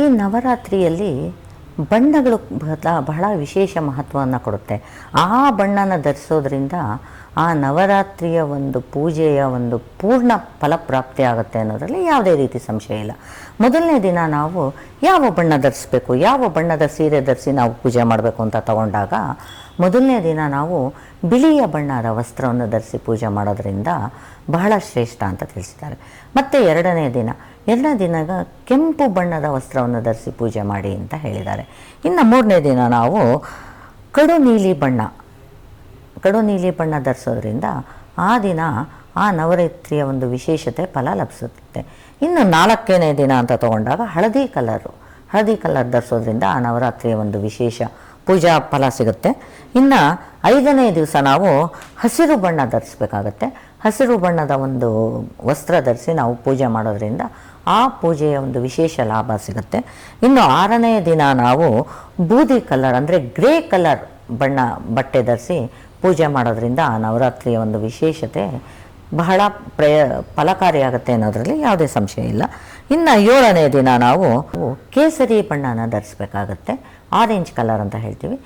ಈ ನವರಾತ್ರಿಯಲ್ಲಿ ಬಣ್ಣಗಳು ಬಹಳ ವಿಶೇಷ ಮಹತ್ವವನ್ನು ಕೊಡುತ್ತೆ. ಆ ಬಣ್ಣನ ಧರಿಸೋದ್ರಿಂದ ಆ ನವರಾತ್ರಿಯ ಒಂದು ಪೂಜೆಯ ಒಂದು ಪೂರ್ಣ ಫಲಪ್ರಾಪ್ತಿ ಆಗುತ್ತೆ ಅನ್ನೋದರಲ್ಲಿ ಯಾವುದೇ ರೀತಿ ಸಂಶಯ ಇಲ್ಲ. ಮೊದಲನೇ ದಿನ ನಾವು ಯಾವ ಬಣ್ಣ ಧರಿಸ್ಬೇಕು, ಯಾವ ಬಣ್ಣದ ಸೀರೆ ಧರಿಸಿ ನಾವು ಪೂಜೆ ಮಾಡಬೇಕು ಅಂತ ತಗೊಂಡಾಗ ಮೊದಲನೇ ದಿನ ನಾವು ಬಿಳಿಯ ಬಣ್ಣದ ವಸ್ತ್ರವನ್ನು ಧರಿಸಿ ಪೂಜೆ ಮಾಡೋದರಿಂದ ಬಹಳ ಶ್ರೇಷ್ಠ ಅಂತ ತಿಳಿಸಿದ್ದಾರೆ. ಮತ್ತು ಎರಡನೇ ದಿನ ಎರಡನೇ ದಿನ ಕೆಂಪು ಬಣ್ಣದ ವಸ್ತ್ರವನ್ನು ಧರಿಸಿ ಪೂಜೆ ಮಾಡಿ ಅಂತ ಹೇಳಿದ್ದಾರೆ. ಇನ್ನು ಮೂರನೇ ದಿನ ನಾವು ಕಡು ನೀಲಿ ಬಣ್ಣ ಕಡು ನೀಲಿ ಬಣ್ಣ ಧರಿಸೋದ್ರಿಂದ ಆ ದಿನ ಆ ನವರಾತ್ರಿಯ ಒಂದು ವಿಶೇಷತೆ ಫಲ ಲಭಿಸುತ್ತೆ. ಇನ್ನು ನಾಲ್ಕನೇ ದಿನ ಅಂತ ತಗೊಂಡಾಗ ಹಳದಿ ಕಲರು, ಹಳದಿ ಕಲರ್ ಧರಿಸೋದ್ರಿಂದ ಆ ನವರಾತ್ರಿಯ ಒಂದು ವಿಶೇಷ ಪೂಜಾ ಫಲ ಸಿಗುತ್ತೆ. ಇನ್ನು ಐದನೇ ದಿವಸ ನಾವು ಹಸಿರು ಬಣ್ಣ ಧರಿಸ್ಬೇಕಾಗತ್ತೆ. ಹಸಿರು ಬಣ್ಣದ ಒಂದು ವಸ್ತ್ರ ಧರಿಸಿ ನಾವು ಪೂಜೆ ಮಾಡೋದ್ರಿಂದ ಆ ಪೂಜೆಯ ಒಂದು ವಿಶೇಷ ಲಾಭ ಸಿಗುತ್ತೆ. ಇನ್ನು ಆರನೇ ದಿನ ನಾವು ಬೂದಿ ಕಲರ್ ಅಂದರೆ ಗ್ರೇ ಕಲರ್ ಬಣ್ಣ ಬಟ್ಟೆ ಧರಿಸಿ ಪೂಜೆ ಮಾಡೋದ್ರಿಂದ ಆ ನವರಾತ್ರಿಯ ಒಂದು ವಿಶೇಷತೆ ಬಹಳ ಪ್ರಯ ಫಲಕಾರಿಯಾಗುತ್ತೆ ಅನ್ನೋದರಲ್ಲಿ ಯಾವುದೇ ಸಂಶಯ ಇಲ್ಲ. ಇನ್ನು ಏಳನೇ ದಿನ ನಾವು ಕೇಸರಿ ಬಣ್ಣನ ಧರಿಸ್ಬೇಕಾಗತ್ತೆ. ಆರೆಂಜ್ ಕಲರ್ ಅಂತ ಹೇಳ್ತೀವಿ.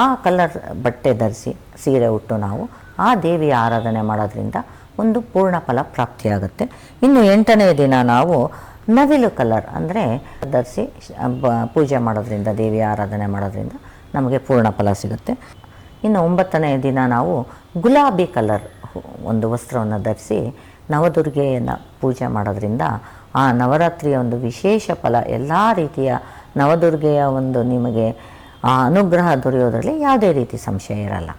ಆ ಕಲರ್ ಬಟ್ಟೆ ಧರಿಸಿ ಸೀರೆ ಉಟ್ಟು ನಾವು ಆ ದೇವಿಯ ಆರಾಧನೆ ಮಾಡೋದ್ರಿಂದ ಒಂದು ಪೂರ್ಣ ಫಲ ಪ್ರಾಪ್ತಿಯಾಗುತ್ತೆ. ಇನ್ನು ಎಂಟನೇ ದಿನ ನಾವು ನವಿಲು ಕಲರ್ ಅಂದರೆ ಧರಿಸಿ ಪೂಜೆ ಮಾಡೋದ್ರಿಂದ, ದೇವಿಯ ಆರಾಧನೆ ಮಾಡೋದ್ರಿಂದ ನಮಗೆ ಪೂರ್ಣ ಫಲ ಸಿಗುತ್ತೆ. ಇನ್ನು ಒಂಬತ್ತನೇ ದಿನ ನಾವು ಗುಲಾಬಿ ಕಲರ್ ಒಂದು ವಸ್ತ್ರವನ್ನು ಧರಿಸಿ ನವದುರ್ಗೆಯನ್ನು ಪೂಜೆ ಮಾಡೋದ್ರಿಂದ ಆ ನವರಾತ್ರಿಯ ಒಂದು ವಿಶೇಷ ಫಲ, ಎಲ್ಲ ರೀತಿಯ ನವದುರ್ಗೆಯ ಒಂದು ನಿಮಗೆ ಅನುಗ್ರಹ ದೊರೆಯೋದರಲ್ಲಿ ಯಾವುದೇ ರೀತಿ ಸಂಶಯ ಇರಲ್ಲ.